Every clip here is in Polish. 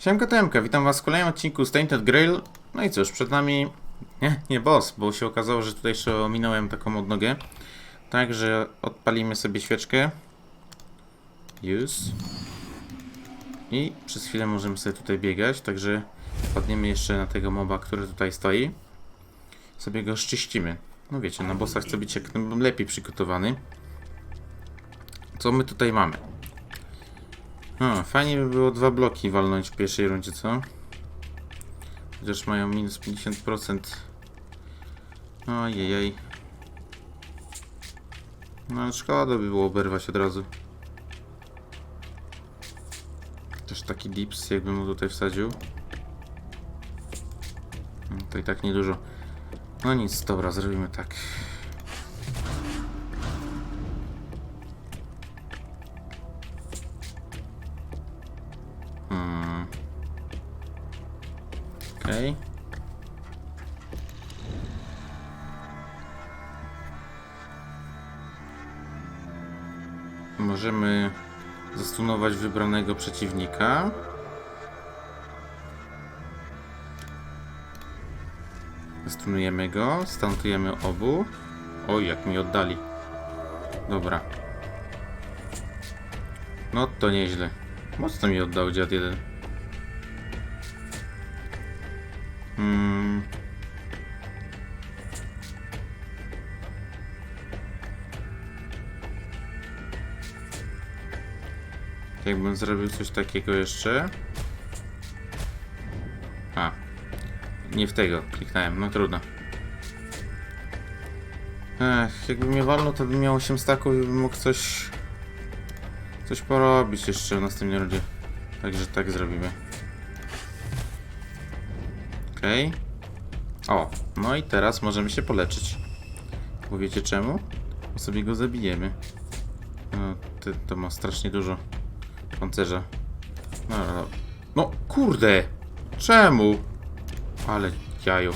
Siemka Temka, witam was w kolejnym odcinku z Tainted Grail. No i cóż, przed nami... Nie, nie boss, bo się okazało, że tutaj jeszcze ominąłem taką odnogę. Także odpalimy sobie świeczkę. Use. I przez chwilę możemy sobie tutaj biegać, także wpadniemy jeszcze na tego moba, który tutaj stoi. Sobie go szczyścimy. No wiecie, na bossa chcę być jak lepiej przygotowany. Co my tutaj mamy? A, fajnie by było dwa bloki walnąć w pierwszej rundzie, co? Chociaż mają minus 50%. Ojej. No szkoda by było oberwać od razu. Też taki dips, jakbym mu tutaj wsadził. No, To i tak niedużo. No nic, dobra, zrobimy tak. Okej. Możemy zastunować wybranego przeciwnika. Stunujemy go, stantujemy obu. Oj, jak mi oddali. Dobra. No to nieźle. Mocno mi oddał dziad jeden. Hmm. Jakbym zrobił coś takiego jeszcze. A. Nie w tego kliknąłem, no trudno. Ech, jakby mnie walnął, to bym miał 8 staków i bym mógł coś... Coś porobić jeszcze w następnej rundzie. Także tak zrobimy. Okej. O, no i teraz możemy się poleczyć. Bo wiecie czemu? Bo sobie go zabijemy. No, ty, to ma strasznie dużo pancerza. No, no, no kurde! Czemu? Ale jajo.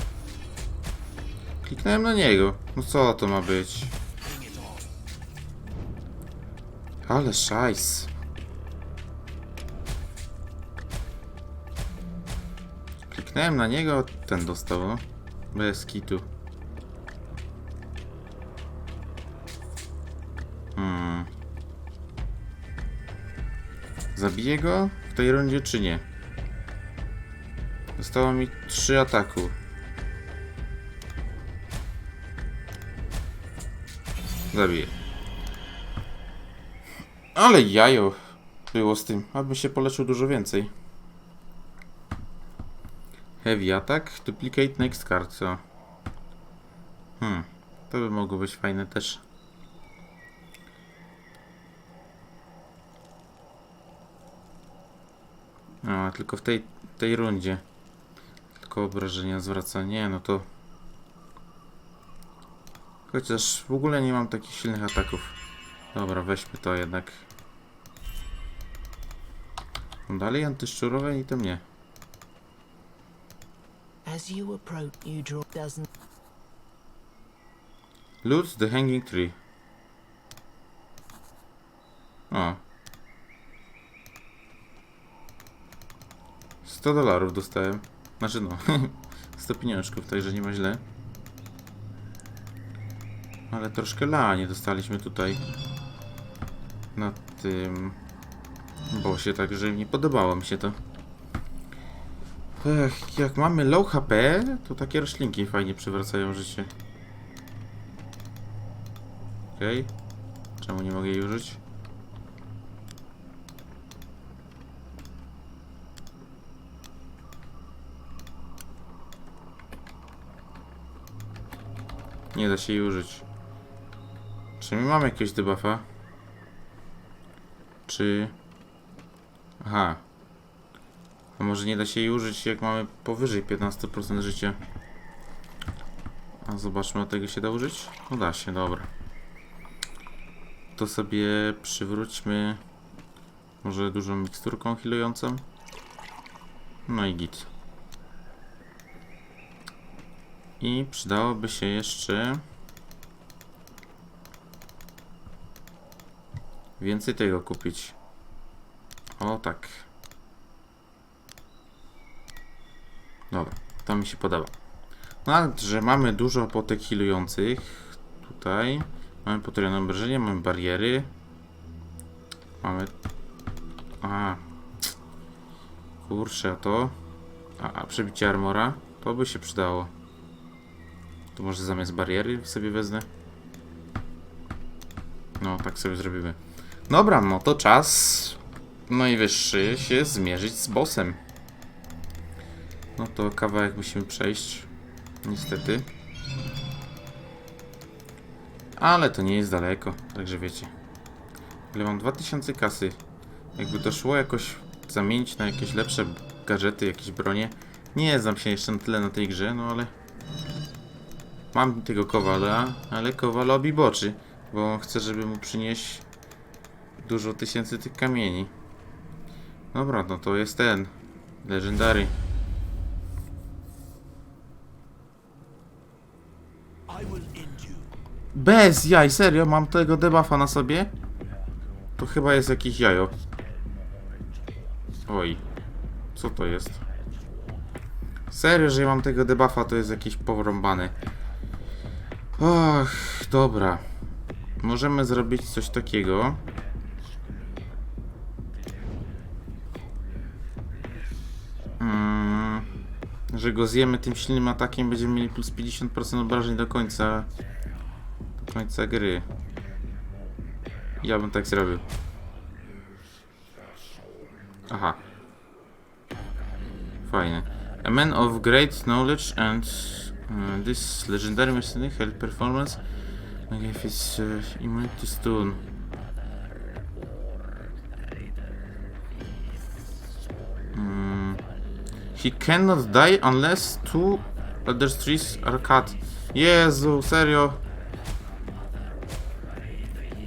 Kliknąłem na niego. No co to ma być? Ale szajs. Kliknąłem na niego, ten dostał, no. Bez kitu. Hmm. Zabiję go w tej rundzie czy nie? Zostało mi 3 ataku. Zabiję. Ale jajo było z tym. Aby się poleczył dużo więcej. Heavy attack, duplicate next card, co? Hmm, to by mogło być fajne też. A, tylko w tej, tej rundzie. Tylko obrażenia zwraca. Nie, no to... Chociaż w ogóle nie mam takich silnych ataków. Dobra, weźmy to jednak. No Dalej antyszczurowe i to mnie. As you approach, you draw dozen Loot the hanging tree. O. 100 dolarów dostałem. Znaczy no, 100 pieniążków, także nie ma źle. Ale troszkę la nie dostaliśmy tutaj. Na tym bosie, także nie podobało mi się to. Ech, jak mamy low HP, to takie roślinki fajnie przywracają życie. Okej. Czemu nie mogę jej użyć? Nie da się jej użyć. Czy my mamy jakiegoś debuffa? Czy... Aha. A może nie da się jej użyć jak mamy powyżej 15% życia? A zobaczmy, a tego się da użyć? No da się, dobra to sobie przywróćmy może dużą miksturką healującą. No i git. I przydałoby się jeszcze więcej tego kupić. O tak. To mi się podoba. No, a że mamy dużo potek healujących. Tutaj. Mamy potrójne obrażenie, mamy bariery. Mamy... A. Kurczę, to... A, a przebicie armora? To by się przydało. To może zamiast bariery sobie wezmę? No, tak sobie zrobimy. Dobra, no to czas najwyższy się zmierzyć z bossem. No to kawałek musimy przejść. Niestety. Ale to nie jest daleko, także wiecie. Ile mam 2000 kasy. Jakby to szło jakoś zamienić na jakieś lepsze gadżety, jakieś bronie. Nie znam się jeszcze na tyle na tej grze, no ale... Mam tego kowala, ale kowalowi boczy, bo chcę, żeby mu przynieść dużo tysięcy tych kamieni. Dobra, no to jest ten. Legendary. Bez jaj, serio? Mam tego debuffa na sobie? To chyba jest jakieś jajo. Oj. Co to jest? Serio, że ja mam tego debuffa, to jest jakiś porąbany. Och, dobra. Możemy zrobić coś takiego. Mm, że go zjemy tym silnym atakiem, będziemy mieli plus 50% obrażeń do końca końca gry. Ja bym tak zrobił. Aha. Fajne. A man of great knowledge and uh, this legendary mercenary held performance gave his uh, immune to stone. Mm. He cannot die unless two other trees are cut. Jezu, serio?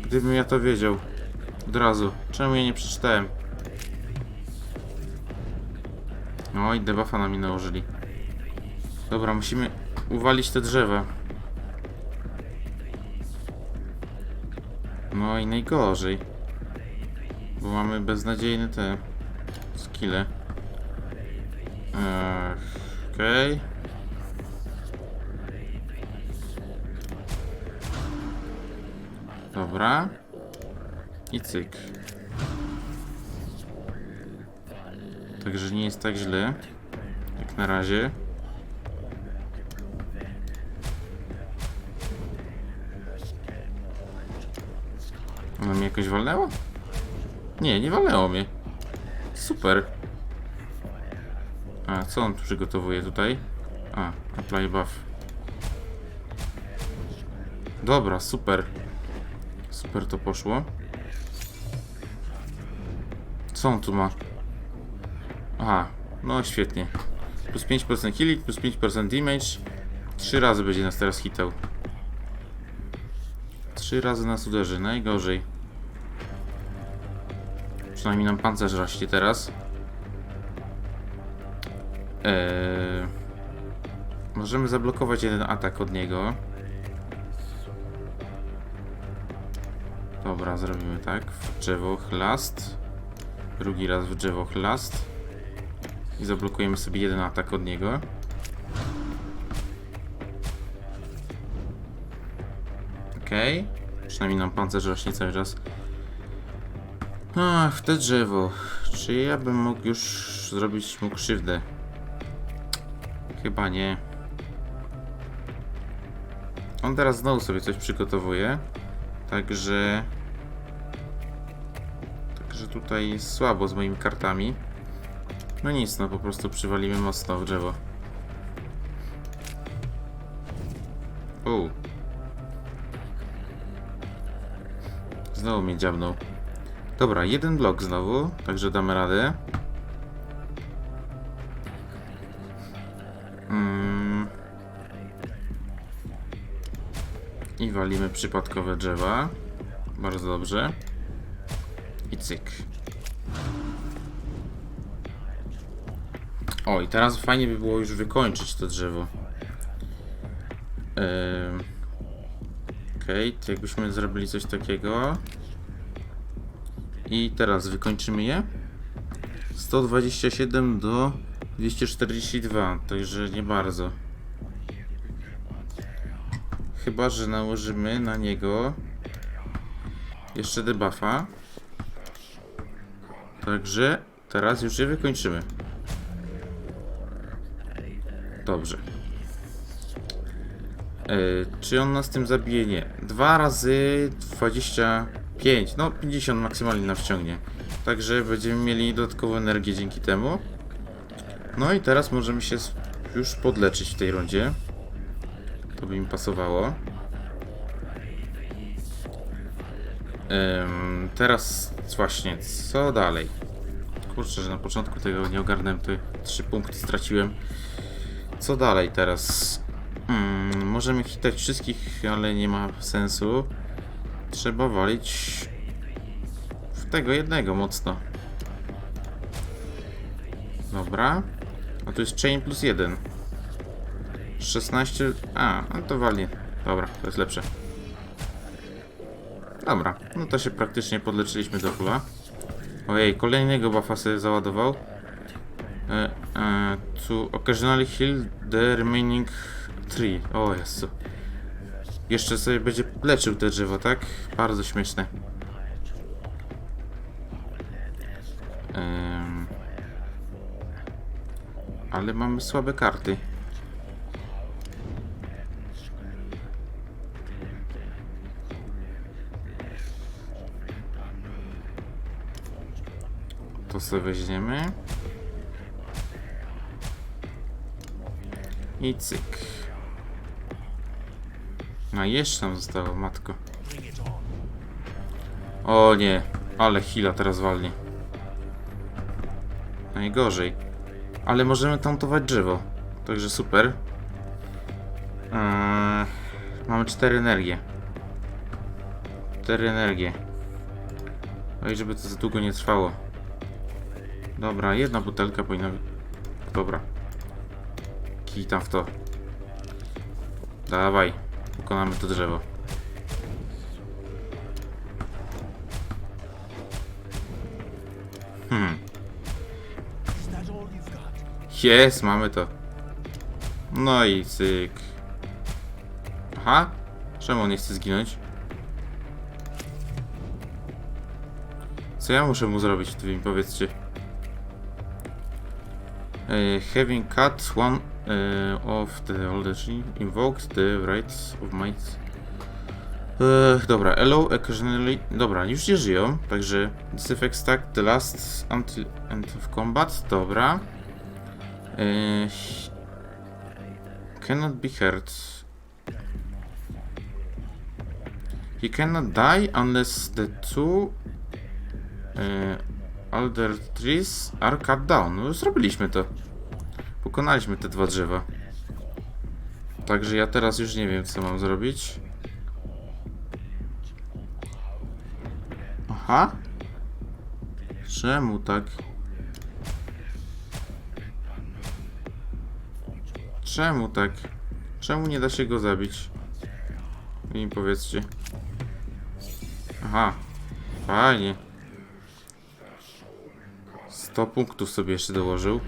Gdybym ja to wiedział. Od razu. Czemu ja nie przeczytałem? Oj, debuffa na mnie nałożyli. Dobra, musimy uwalić te drzewa. No i najgorzej. Bo mamy beznadziejne te skille. Okej. Dobra. I cyk. Także nie jest tak źle. Jak na razie. Ono mnie jakoś walnęło? Nie, nie walnęło mnie. Super. A, co on przygotowuje tutaj? A, apply buff. Dobra, super. Super to poszło. Co on tu ma? Aha, no świetnie. Plus 5% healing, plus 5% damage. Trzy razy będzie nas teraz hitał. Trzy razy nas uderzy, najgorzej. Przynajmniej nam pancerz rośnie teraz. Eee, możemy zablokować jeden atak od niego. Dobra, zrobimy tak. W drzewo chlast. Drugi raz w drzewo chlast. I zablokujemy sobie jeden atak od niego. Okej. Przynajmniej nam pancerz rośnie cały czas. Ach, te drzewo. Czy ja bym mógł już zrobić mu krzywdę? Chyba nie. On teraz znowu sobie coś przygotowuje. Także... Tutaj słabo z moimi kartami. No nic, no po prostu przywalimy mocno w drzewo. U. Znowu mnie dziabnął. Dobra, jeden blok znowu, także damy radę. Mm. I walimy przypadkowe drzewa. Bardzo dobrze. I cyk. O, i teraz fajnie by było już wykończyć to drzewo. Ehm. Okej, to jakbyśmy zrobili coś takiego. I teraz wykończymy je. 127 do 242, także nie bardzo. Chyba, że nałożymy na niego jeszcze debuffa. Także teraz już je wykończymy. Dobrze. E, czy on nas tym zabije? Nie. 2 razy 25, no 50 maksymalnie nas wciągnie. Także będziemy mieli dodatkową energię dzięki temu. No i teraz możemy się już podleczyć w tej rundzie. To by mi pasowało. Teraz właśnie, co dalej? Kurczę, że na początku tego nie ogarnąłem, te trzy punkty straciłem. Co dalej teraz? Mm, możemy hitać wszystkich, ale nie ma sensu. Trzeba walić w tego jednego mocno. Dobra. A tu jest chain plus 1. 16. A, no to walnie. Dobra, to jest lepsze. Dobra, no to się praktycznie podleczyliśmy do hula. Ojej, kolejnego buffa sobie załadował. E, e, occasionally heal the remaining tree. O Jezu. Jeszcze sobie będzie leczył te drzewo, tak? Bardzo śmieszne. Ale mamy słabe karty. To sobie weźmiemy. I cyk. A jeszcze nam zostało, matko. O nie, ale chwila teraz walnie. Najgorzej. Ale możemy tantować drzewo. Także super. Eee, mamy cztery energie. Cztery energie. Oj, żeby to za długo nie trwało. Dobra, jedna butelka powinna... Dobra. Kij tam w to. Dawaj. Pokonamy to drzewo. Hmm. Jest, mamy to. No i cyk. Aha. Czemu on nie chce zginąć? Co ja muszę mu zrobić, wy mi powiedzcie. Uh, having cut one uh, of the older tree invoked the rights of might. Uh, dobra, allow occasionally. Dobra, już nie żyją, także this effect stack the last until end of combat. Dobra. Cannot be hurt. He cannot die unless the two Alder trees cut down. No, zrobiliśmy to. Pokonaliśmy te dwa drzewa. Także ja teraz już nie wiem, co mam zrobić. Aha. Czemu tak? Czemu tak? Czemu nie da się go zabić? Wy mi powiedzcie. Aha. Fajnie. 100 punktów sobie jeszcze dołożył.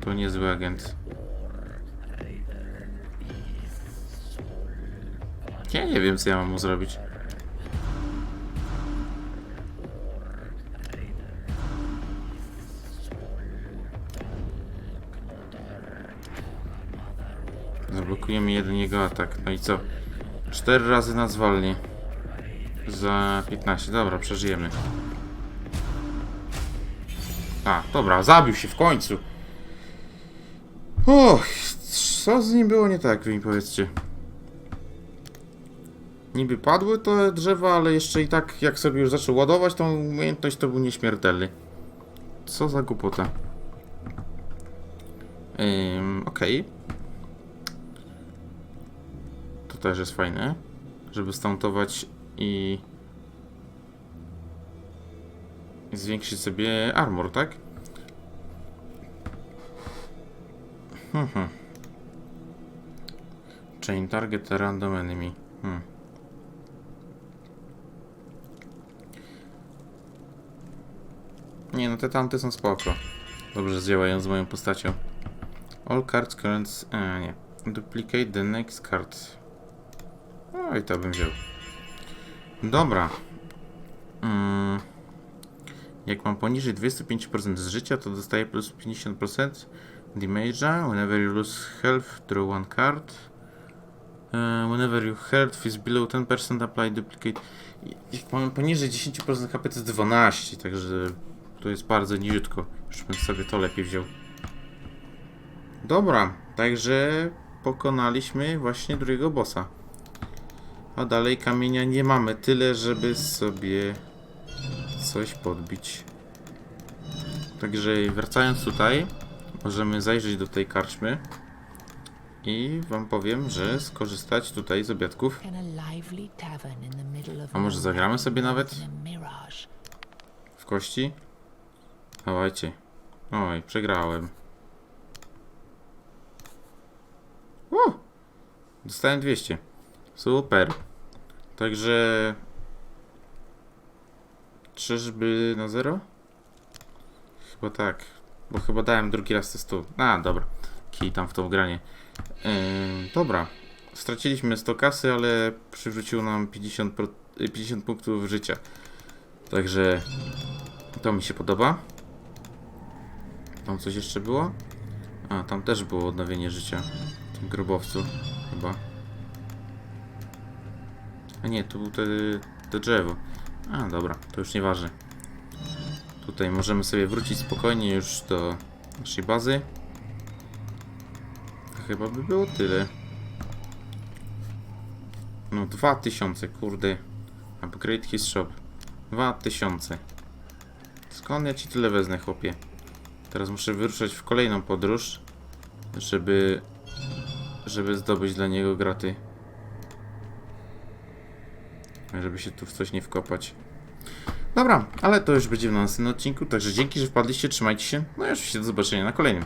To niezły agent. Ja nie wiem, co ja mam mu zrobić. Zablokujemy jeden jego atak. No i co? Cztery razy nas zwalnie. Za 15. Dobra, przeżyjemy. A, dobra, zabił się w końcu. Och, co z nim było nie tak, wy mi powiedzcie. Niby padły te drzewa, ale jeszcze i tak, jak sobie już zaczął ładować tą umiejętność, to był nieśmiertelny. Co za głupota. Ym, okej. To też jest fajne, żeby stuntować i zwiększyć sobie armor, tak? Mhm. Chain target random enemy. Hmm. Nie no, te tamte są spoko. Dobrze działają z moją postacią. All cards current... A, nie. Duplicate the next card. No i to bym wziął. Dobra. Mm. Jak mam poniżej 25% z życia, to dostaję plus 50% damage'a. Whenever you lose health, draw one card. Uh, whenever your health is below 10%, apply duplicate. Jak mam poniżej 10% HP, to jest 12, także to jest bardzo niziutko. Już bym sobie to lepiej wziął. Dobra, także pokonaliśmy właśnie drugiego bossa. A dalej kamienia nie mamy tyle, żeby sobie coś podbić. Także wracając tutaj, możemy zajrzeć do tej karczmy i wam powiem, że skorzystać tutaj z obiadków. A może zagramy sobie nawet? w kości. Dawajcie. Oj, przegrałem. O! Dostałem 200. Super. Także... Czyżby na zero? Chyba tak. Bo chyba dałem drugi raz te 100. A, dobra. Kij tam w to granie. Ym, dobra. Straciliśmy 100 kasy, ale przywrócił nam 50, pro- y, 50 punktów życia. Także to mi się podoba. Tam coś jeszcze było? A, tam też było odnowienie życia. W tym grobowcu, chyba. A nie, tu był te, to drzewo. A, dobra, to już nieważne. Tutaj możemy sobie wrócić spokojnie już do naszej bazy. Chyba by było tyle. No, 2000, kurde. Upgrade his shop. 2000. Skąd ja ci tyle wezmę, chłopie? Teraz muszę wyruszać w kolejną podróż, żeby, żeby zdobyć dla niego graty. Żeby się tu w coś nie wkopać. Dobra, ale to już będzie w następnym odcinku, także dzięki, że wpadliście, trzymajcie się, no i oczywiście do zobaczenia na kolejnym.